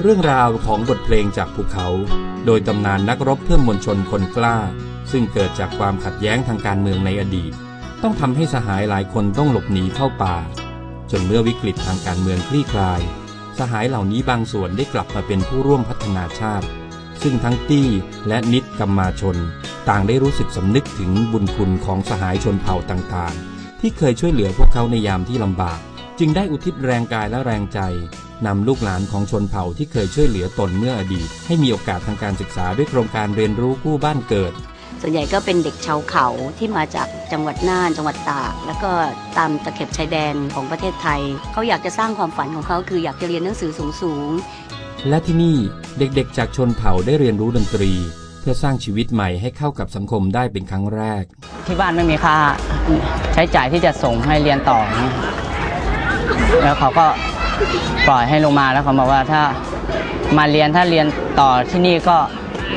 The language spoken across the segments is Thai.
เรื่องราวของบทเพลงจากภูเขา โดยตำนานนักรบเพื่อมวลชนคนกล้า ซึ่งเกิดจากความขัดแย้งทางการเมืองในอดีต ต้องทำให้สหายหลายคนต้องหลบหนีเข้าป่า จนเมื่อวิกฤตทางการเมืองคลี่คลาย สหายเหล่านี้บางส่วนได้กลับมาเป็นผู้ร่วมพัฒนาชาติ ซึ่งทั้งตี้และนิดกัมมาชน ต่างได้รู้สึกสำนึกถึงบุญคุณของสหายชนเผ่าต่างๆ ที่เคยช่วยเหลือพวกเขาในยามที่ลำบาก จึงได้อุทิศแรงกายและแรงใจนำลูกหลานของชนเผ่าที่เคยช่วยเหลือตนเมื่ออดีต ให้มีโอกาสทางการศึกษาด้วยโครงการเรียนรู้กู้บ้านเกิด ส่วนใหญ่ก็เป็นเด็กชาวเขาที่มาจากจังหวัดน่านจังหวัดตาก แล้วก็ตามตะเข็บชายแดนของประเทศไทย เขาอยากจะสร้างความฝันของเขาคืออยากจะเรียนหนังสือสูงและที่นี่เด็กๆ จากชนเผ่าได้เรียนรู้ดนตรี เพื่อสร้างชีวิตใหม่ให้เข้ากับสังคมได้เป็นครั้งแรก ที่บ้านไม่มีค่าใช้จ่ายที่จะส่งให้เรียนต่อนะ แล้วเขาก็ปล่อยให้ลงมาแล้วเขาบอกว่าถ้ามาเรียนถ้าเรียนต่อที่นี่ก็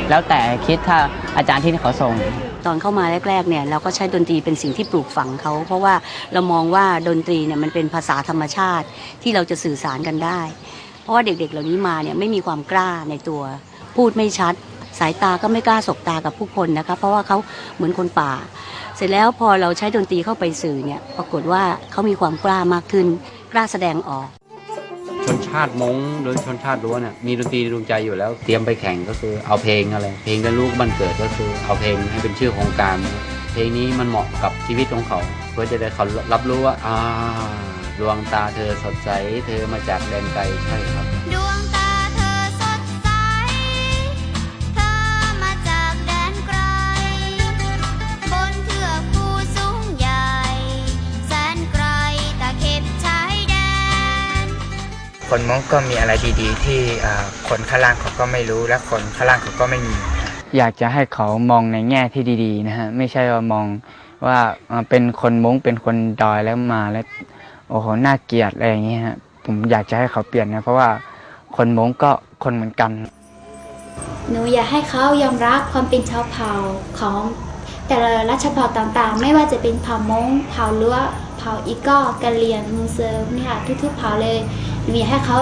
แล้วแต่คิดถ้าอาจารย์ที่เขาส่ง ตอนเข้ามาแรกๆเนี่ยเราก็ใช้ดนตรีเป็นสิ่งที่ปลูกฝังเขา เพราะว่าเรามองว่าดนตรีเนี่ยมันเป็นภาษาธรรมชาติที่เราจะสื่อสารกันได้ เพราะว่าเด็กๆ เหล่านี้มาเนี่ยไม่มีความกล้าในตัว พูดไม่ชัด สายตาก็ไม่กล้าสบตากับผู้คนนะคะเพราะว่าเขาเหมือนคนป่า เสร็จแล้วพอเราใช้ดนตรีเข้าไปสื่อเนี่ยปรากฏว่าเขามีความกล้ามากขึ้น กล้าแสดงออกชนชาติมงหรือชนชาติล้วนเนี่ยมีดนตรีดวงใจอยู่แล้ว เตรียมไปแข่งก็คือเอาเพลงอะไร เพลงกันลูกบันเกิดก็คือเอาเพลงให้เป็นชื่อโครงการ เพลงนี้มันเหมาะกับชีวิตของเขา เพื่อจะได้เขารับรู้ว่าอ่าดวงตาเธอสดใส เธอมาจากแดนไกลใช่ครับดวงตา คนมงก็มีอะไรดีๆ ที่อ่าคนข้างล่างเขาก็ไม่รู้และคนข้างล่างเขาก็ไม่มี อยากจะให้เขามองในแง่ที่ดีๆนะฮะไม่ใช่ว่ามองว่าเอ่อเป็นคนมงเป็นคนดอยแล้วมาแล้วโอ้โหน่าเกลียดอะไรอย่างเงี้ยฮะผมอยากจะให้เขาเปลี่ยนนะเพราะว่าคนมงก็คนเหมือนกัน หนูอยากให้เขายอมรับความเป็นชาวเผ่าของแต่ละราชเผ่าต่างๆ ไม่ว่าจะเป็นเผ่ามงเผ่าลัวเผ่าอีกอกะเหรี่ยงมูเซอร์นี่ค่ะทุกๆเผ่าเลย หนูอยากให้เขา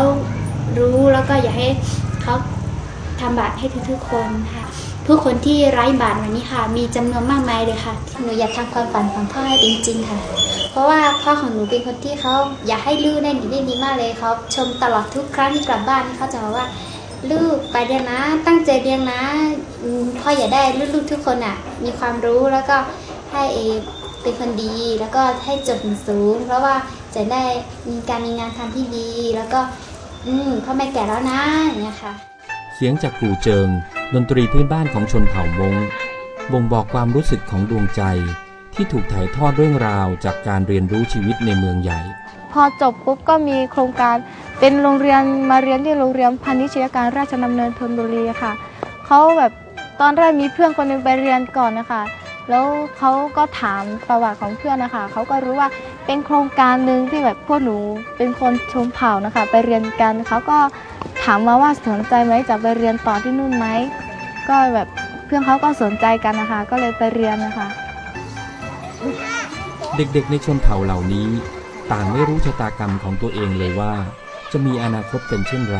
รู้แล้วก็อยากให้เขาทำบาตรให้ทุกๆคนค่ะผู้คนที่ไร้บาตรวันนี้ค่ะ มีจำนวนมากมายเลยค่ะหนูอยากทำความฝันของพ่อให้เป็นจริงค่ะ เพราะว่าพ่อของหนูเป็นคนที่เขาอยากให้ลูกได้ดีได้ดีมากเลยเขาชมตลอดทุกครั้งที่กลับบ้านเขาจะบอกว่า ลูกไปเรียนนะ ตั้งใจเรียนนะพ่ออยากได้ลูกๆทุกคนอะ มีความรู้แล้วก็ให้เอเป็นคนดีแล้วก็ให้จบสูง เพราะว่า จะได้มีการมีงานทำที่ดี แล้วก็ อืมพ่อแม่แก่แล้วนะอย่างเงี้ยค่ะ เสียงจากกู่เจิง ดนตรีพื้นบ้านของชนเผ่ามงบ่งบอกความรู้สึกของดวงใจ ที่ถูกถ่ายทอดเรื่องราวจากการเรียนรู้ชีวิตในเมืองใหญ่ พอจบปุ๊บก็มีโครงการเป็นโรงเรียนมาเรียนที่โรงเรียนพาณิชยการราชดำเนินธนบุรีค่ะเขาแบบตอนแรกมีเพื่อนคนหนึงไปเรียนก่อนนะคะ แล้วเขาก็ถามประวัติของเพื่อนนะคะเขาก็รู้ว่าเป็นโครงการหนึ่งที่แบบพวกหนูเป็นคนชมเผ่านะคะ ไปเรียนกันเขาก็ถามมาว่าสนใจไหมจะไปเรียนต่อที่นู่นไหมก็แบบเพื่อนเขาก็สนใจกันนะคะ ก็เลยไปเรียนนะคะ เด็กๆในชนเผ่าเหล่านี้ ต่างไม่รู้ชะตากรรมของตัวเองเลยว่า จะมีอนาคตเป็นเช่นไร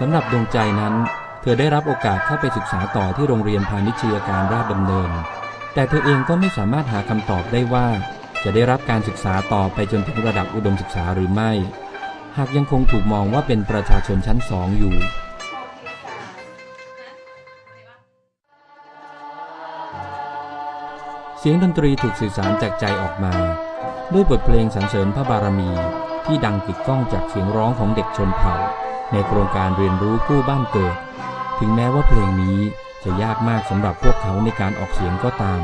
สำหรับดวงใจนั้น เธอได้รับโอกาสเข้าไปศึกษาต่อที่โรงเรียนพาณิชยการราชดำเนิน แต่เธอเองก็ไม่สามารถหาคำตอบได้ว่า จะได้รับการศึกษาต่อไปจนถึงระดับอุดมศึกษาหรือไม่ หากยังคงถูกมองว่าเป็นประชาชนชั้นสองอยู่ เสียงดนตรีถูกสื่อสารจากใจออกมา ด้วยบทเพลงสรรเสริญพระบารมีที่ดังกึกก้องจากเสียงร้องของเด็กชนเผ่า ในโครงการเรียนรู้กู้บ้านเกิด ถึงแม้ว่าเพลงนี้จะยากมากสำหรับพวกเขาในการออกเสียงก็ตาม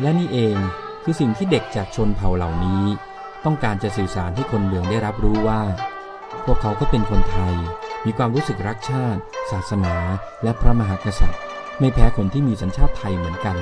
และนี่เองคือสิ่งที่เด็กจากชนเผ่าเหล่านี้ ต้องการจะสื่อสารให้คนเมืองได้รับรู้ว่า พวกเขาก็เป็นคนไทย มีความรู้สึกรักชาติ ศาสนา และพระมหากษัตริย์ ไม่แพ้คนที่มีสัญชาติไทยเหมือนกัน